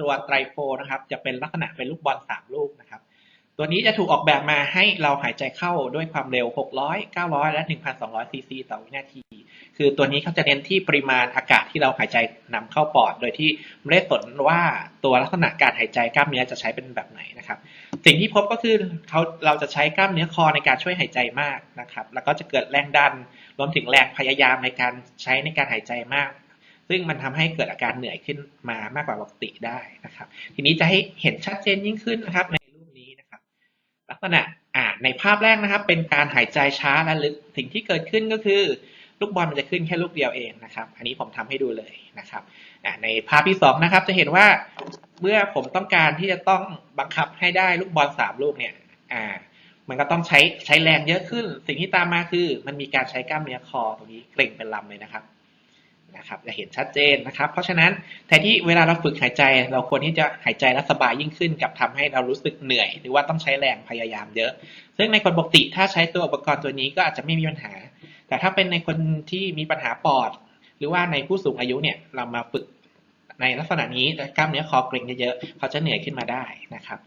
ตัวไตรโฟนะครับ จะเป็นลักษณะเป็นลูกบอลสามลูกนะครับ ตัวนี้จะถูกออกแบบมาให้เราหายใจเข้าด้วยความเร็ว 600 900 และ 1,200 ซีซีต่อวินาที คือตัวนี้เขาจะเน้นที่ปริมาณอากาศที่เราหายใจนำเข้าปอด โดยที่ไม่ได้สนว่าตัวลักษณะการหายใจกล้ามเนื้อจะใช้เป็นแบบไหนนะครับ สิ่งที่พบก็คือเขาเราจะใช้กล้ามเนื้อคอในการช่วยหายใจมากนะครับ แล้วก็จะเกิดแรงดัน รวมถึงแรงพยายามในการใช้ในการหายใจมาก ซึ่งมันทำให้เกิดอาการเหนื่อยขึ้นมามากกว่าปกติได้นะครับ ทีนี้จะให้เห็นชัดเจนยิ่งขึ้นนะครับ ในรูปนี้นะครับ ลักษณะอ่าในภาพแรกนะครับ เป็นการหายใจช้าและลึกสิ่งที่เกิดขึ้นก็คือลูกบอลมันจะขึ้นแค่ลูกเดียวเองนะครับ อันนี้ผมทำให้ดูเลยนะครับในภาพที่สองนะครับ จะเห็นว่าเมื่อผมต้องการที่จะต้องบังคับให้ได้ลูกบอลสามลูกเนี่ยอ่ามันก็ต้องใช้ใช้แรงเยอะขึ้น สิ่งที่ตามมาคือ มันมีการใช้กล้ามเนื้อคอตรงนี้เกร็งเป็นลำเลยนะครับ นะครับจะเห็นชัดเจนนะครับ เพราะฉะนั้นแทนที่เวลาเราฝึกหายใจ เราควรที่จะหายใจและสบายยิ่งขึ้น กับทำให้เรารู้สึกเหนื่อย หรือว่าต้องใช้แรงพยายามเยอะ ซึ่งในคนปกติถ้าใช้ตัวอุปกรณ์ตัวนี้ก็อาจจะไม่มีปัญหา แต่ถ้าเป็นในคนที่มีปัญหาปอด หรือว่าในผู้สูงอายุเนี่ยเรามาฝึกในลักษณะนี้กล้ามเนื้อคอเกร็งเยอะๆเขาจะเหนื่อยขึ้นมาได้นะครับ